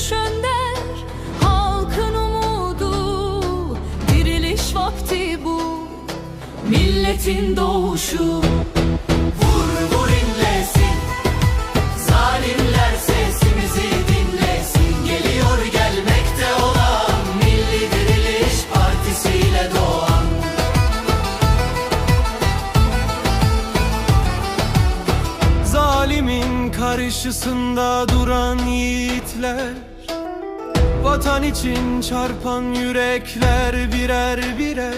görüş önder Halkın umudu Diriliş vakti bu. Milletin doğuşu. Vur vur inlesin. Zalimler sesimizi dinlesin. Geliyor gelmekte olan milli diriliş partisiyle doğan. Karşısında duran yiğitler Vatan için çarpan yürekler birer birer.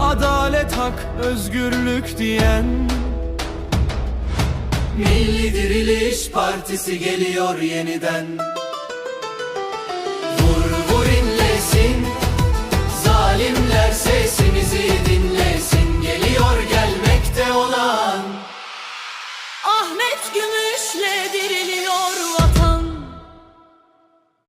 Adalet hak özgürlük diyen. Milli Diriliş Partisi geliyor yeniden